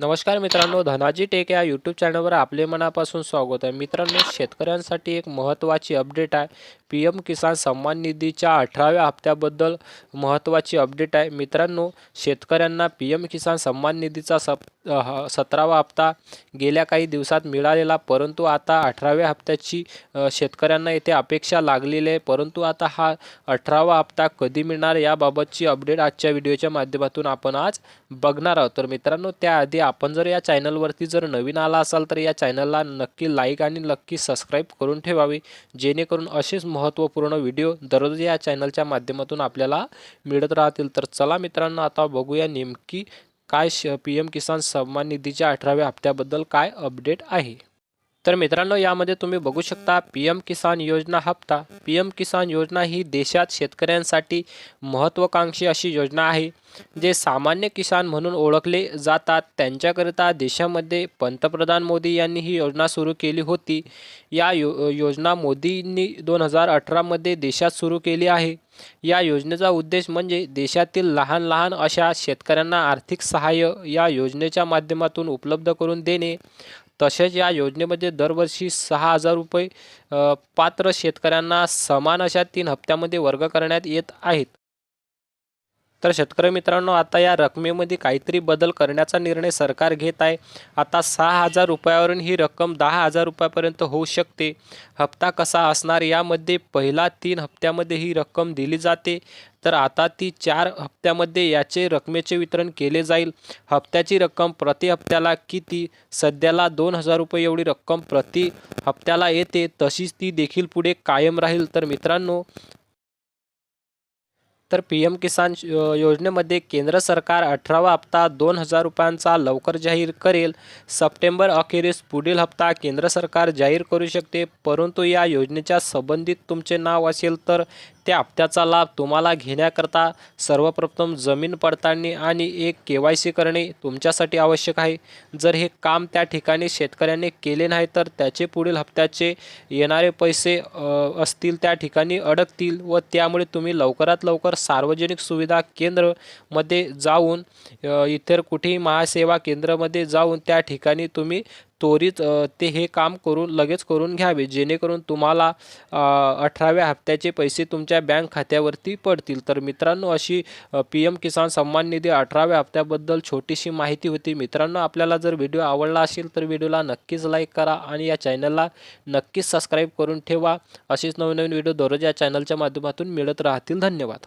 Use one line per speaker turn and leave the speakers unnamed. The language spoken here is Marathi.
नमस्कार मित्रांनो धनाजी टेक या यूट्यूब चॅनलवर आपले मनापासून स्वागत आहे. मित्रांनो शेतकऱ्यांसाठी एक महत्त्वाची अपडेट आहे. पी एम किसान सन्मान निधीच्या अठराव्या हप्त्याबद्दल महत्त्वाची अपडेट आहे. मित्रांनो शेतकऱ्यांना पी एम किसान सन्मान निधीचा सप ह- सतरावा हप्ता गेल्या काही दिवसात मिळालेला परंतु आता अठराव्या हप्त्याची शेतकऱ्यांना येथे अपेक्षा लागलेली आहे. परंतु आता हा अठरावा हप्ता कधी मिळणार याबाबतची अपडेट आजच्या व्हिडिओच्या माध्यमातून आपण आज बघणार आहोत. तर मित्रांनो त्याआधी आपण जर या चॅनलवरती जर नवीन आला असाल तर या चॅनलला नक्की लाईक आणि नक्की सबस्क्राईब करून ठेवावे जेणेकरून असेच महत्त्वपूर्ण व्हिडिओ दररोज या चॅनलच्या माध्यमातून आपल्याला मिळत राहतील. तर चला मित्रांनो आता बघूया नेमकी काय श पी एम किसान सन्मान निधीच्या अठराव्या हप्त्याबद्दल काय अपडेट आहे. तर मित्रांनो यामध्ये तुम्ही बघू शकता पी एम किसान योजना हप्ता. पी एम किसान योजना ही देशात शेतकऱ्यांसाठी महत्त्वाकांक्षी अशी योजना आहे जे सामान्य किसान म्हणून ओळखले जातात. त्यांच्याकरिता देशामध्ये पंतप्रधान मोदी यांनी ही योजना सुरू केली होती. या यो योजना मोदींनी दोन हजार अठरामध्ये देशात सुरू केली आहे. या योजनेचा उद्देश म्हणजे देशातील लहान लहान अशा शेतकऱ्यांना आर्थिक सहाय्य या योजनेच्या माध्यमातून उपलब्ध करून देणे. तसेच या योजनेमध्ये दरवर्षी सहा हजार रुपये पात्र शेतकऱ्यांना समान अशा तीन हप्त्यामध्ये वर्ग करण्यात येत आहेत. तर शेतकरी मित्रांनो आता या रकमेमध्ये काहीतरी बदल करण्याचा निर्णय सरकार घेत आहे. आता सहा हजार रुपयावरून ही रक्कम दहा हजार रुपयापर्यंत होऊ शकते. हप्ता कसा असणार? यामध्ये पहिला तीन हप्त्यामध्ये ही रक्कम दिली जाते. तर आता ती चार हप्त्यामध्ये याचे रकमेचे वितरण केले जाईल. हप्त्याची रक्कम प्रति हप्त्याला किती? सध्याला दोन हजार रुपये एवढी रक्कम प्रति हप्त्याला येते. तशीच ती देखील पुढे कायम राहील. तर मित्रांनो तर पी एम किसान योजनेमध्ये केंद्र सरकार अठरावा हप्ता दोन हजार रुपयांचा लवकर जाहीर करेल. सप्टेंबर अखेरीस पुढील हप्ता केंद्र सरकार जाहीर करू शकते. परंतु या योजनेच्या संबंधित तुमचे नाव असेल तर त्या हप्त्याचा लाभ तुम्हाला घेण्याकरता सर्वप्रथम जमीन पडताळणी आणि एक के वाय सी करणे तुमच्यासाठी आवश्यक आहे. जर हे काम त्या ठिकाणी शेतकऱ्याने केले नाही तर त्याचे पुढील हप्त्याचे येणारे पैसे असतील त्या ठिकाणी अडकतील व त्यामुळे तुम्ही लवकरात लवकर सार्वजनिक सुविधा केंद्रमध्ये जाऊन इतर कुठेही महासेवा केंद्रामध्ये जाऊन त्या ठिकाणी तुम्ही त्वरित ते हे काम करून लगेच करून घ्यावे. जेणेकरून तुम्हाला अठराव्या हप्त्याचे पैसे तुमच्या बँक खात्यावरती पडतील. तर मित्रांनो अशी पी एम किसान सन्मान निधी अठराव्या हप्त्याबद्दल छोटीशी माहिती होती. मित्रांनो आपल्याला जर व्हिडिओ आवडला असेल तर व्हिडिओला नक्कीच लाईक करा आणि या चॅनलला नक्कीच सबस्क्राईब करून ठेवा. असेच नवनवीन व्हिडिओ दररोज या चॅनलच्या माध्यमातून मिळत राहतील. धन्यवाद.